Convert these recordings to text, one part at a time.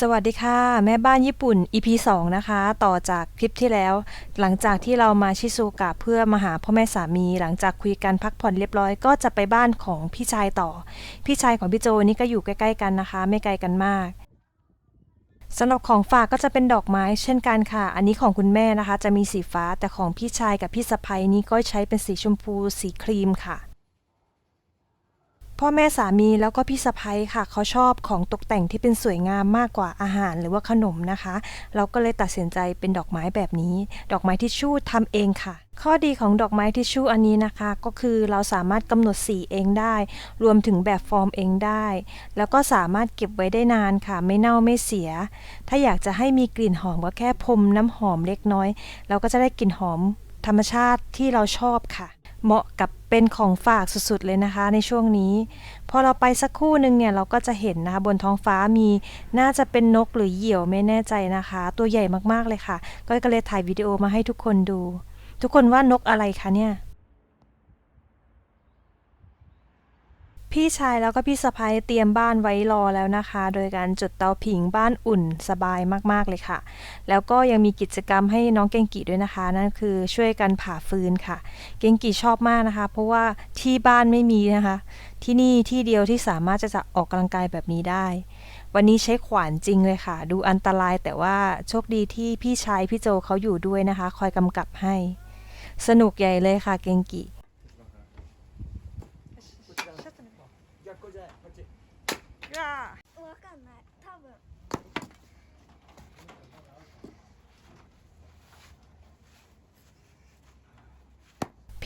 สวัสดีค่ะ แม่บ้านญี่ปุ่น EP 2 นะคะ ต่อจากคลิปที่แล้ว หลังจากที่เรามาชิซูกะเพื่อมาหาพ่อแม่สามี หลังจากคุยกันพักผ่อนเรียบร้อยก็จะไปบ้านของพี่ชายต่อ พี่ชายของพี่โจนี่ก็อยู่ใกล้ๆกันนะคะ ไม่ไกลกันมากสำหรับของฝากก็จะเป็นดอกไม้เช่นกันค่ะ อันนี้ของคุณแม่นะคะ จะมีสีฟ้าแต่ของพี่ชายกับพี่สะใภ้นี้ก็ใช้เป็นสีชมพูสีครีมค่ะ พ่อแม่สามีแล้วก็พี่สะพ้ยค่ะ เขาชอบของตกแต่งที่เป็นสวยงามมากกว่าอาหารหรือว่าขนมนะคะ เราก็เลยตัดสินใจเป็นดอกไม้แบบนี้ ดอกไม้ทิชชู่ทำเองค่ะ ข้อดีของดอกไม้ทิชชู่อันนี้นะคะ ก็คือเราสามารถกำหนดสีเองได้ รวมถึงแบบฟอร์มเองได้ แล้วก็สามารถเก็บไว้ได้นานค่ะ ไม่เน่าไม่เสีย ถ้าอยากจะให้มีกลิ่นหอมก็แค่พรมน้ำหอมเล็กน้อย เราก็จะได้กลิ่นหอมธรรมชาติที่เราชอบค่ะ เหมาะกับเป็นของฝากสุดๆเลยนะคะ ในช่วงนี้ พอเราไปสักครู่หนึ่งเนี่ยเราก็จะเห็นนะคะบนท้องฟ้ามีน่าจะเป็นนกหรือเหยี่ยวไม่แน่ใจนะคะ ตัวใหญ่มากๆเลยค่ะ ก็ก็เลยถ่ายวิดีโอมาให้ทุกคนดู ทุกคนว่านกอะไรคะเนี่ย พี่ชายแล้วก็พี่สะพ้ยเตรียมบ้านไว้รอแล้วนะคะ โดยการจุดเตาผิงบ้านอุ่นสบายมากๆเลยค่ะ แล้วก็ยังมีกิจกรรมให้น้องเกงกิด้วยนะคะ นั่นคือช่วยกันผ่าฟืนค่ะ เกงกิชอบมากนะคะ เพราะว่าที่บ้านไม่มีนะคะ ที่นี่ที่เดียวที่สามารถจะจะออกกำลังกายแบบนี้ได้ วันนี้ใช้ขวานจริงเลยค่ะ ดูอันตรายแต่ว่าโชคดีที่พี่ชายพี่โจเขาอยู่ด้วยนะคะ คอยกำกับให้ สนุกใหญ่เลยค่ะเกงกิ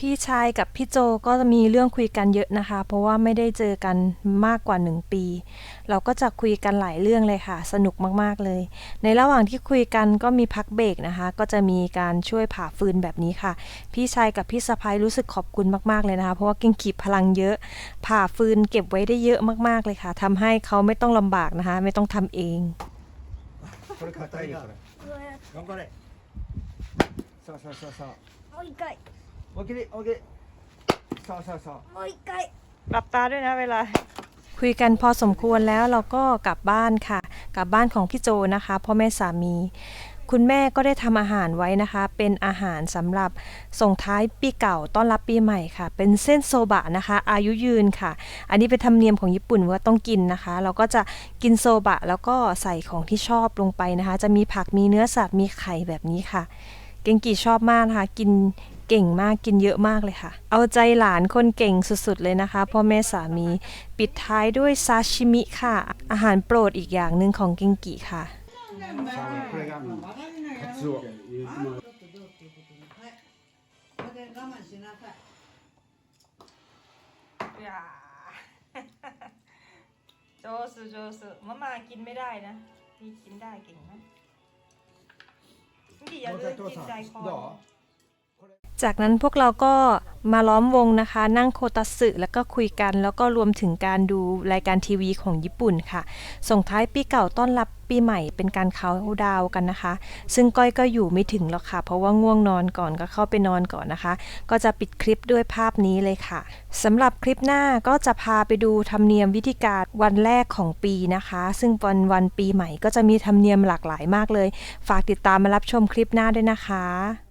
พี่ชายกับพี่โจก็จะมีเรื่องคุยกันเยอะนะคะ เพราะว่าไม่ได้เจอกันมากกว่าหนึ่งปี เราก็จะคุยกันหลายเรื่องเลยค่ะ สนุกมากๆเลย ในระหว่างที่คุยกันก็มีพักเบรกนะคะ ก็จะมีการช่วยผ่าฟืนแบบนี้ค่ะ พี่ชายกับพี่สะพ้ายรู้สึกขอบคุณมากๆเลยนะคะ เพราะว่าเก่งขีบพลังเยอะ ผ่าฟืนเก็บไว้ได้เยอะมากๆเลยค่ะทำให้เขาไม่ต้องลำบากนะคะ ไม่ต้องทำเอง これ硬いよそれうわやっ頑張れそうそうそうそうもう一回 思いっきり思いっきりそうそうそうもう一回 หลับตาด้วยนะเวลา คุยกันพอสมควรแล้วเราก็กลับบ้านค่ะ กลับบ้านของพี่โจนะคะพ่อแม่สามี คุณแม่ก็ได้ทำอาหารไว้นะคะ เป็นอาหารสำหรับส่งท้ายปีเก่าต้อนรับปีใหม่ค่ะ เป็นเส้นโซบะนะคะ อายุยืนค่ะ อันนี้เป็นธรรมเนียมของญี่ปุ่นว่าต้องกินนะคะ เราก็จะกินโซบะแล้วก็ใส่ของที่ชอบลงไปนะคะ จะมีผักมีเนื้อสัตว์มีไข่แบบนี้ค่ะ เกงกีชอบมากนะคะ กิน เก่งมากกินเยอะมากเลยค่ะ เอาใจหลานคนเก่งสุดๆเลยนะคะ พ่อแม่สามีปิดท้ายด้วยซาชิมิค่ะ อาหารโปรดอีกอย่างหนึ่งของกิงกิค่ะโจสุโจสุมะมากินไม่ได้นะนี่กินได้เก่งนะนี่อย่าลืมกินใจคอ จากนั้นพวกเราก็มาล้อมวงนะคะ นั่งโคตัสึแล้วก็คุยกัน แล้วก็รวมถึงการดูรายการทีวีของญี่ปุ่นค่ะ ส่งท้ายปีเก่าต้อนรับปีใหม่เป็นการเขาดาวกันนะคะ ซึ่งก้อยก็อยู่ไม่ถึงหรอกค่ะ เพราะว่าง่วงนอนก่อนก็เข้าไปนอนก่อนนะคะ ก็จะปิดคลิปด้วยภาพนี้เลยค่ะสำหรับคลิปหน้าก็จะพาไปดูธรรมเนียมวิธีการวันแรกของปีนะคะ ซึ่งวันวันปีใหม่ก็จะมีธรรมเนียมหลากหลายมากเลย ฝากติดตามมารับชมคลิปหน้าด้วยนะคะ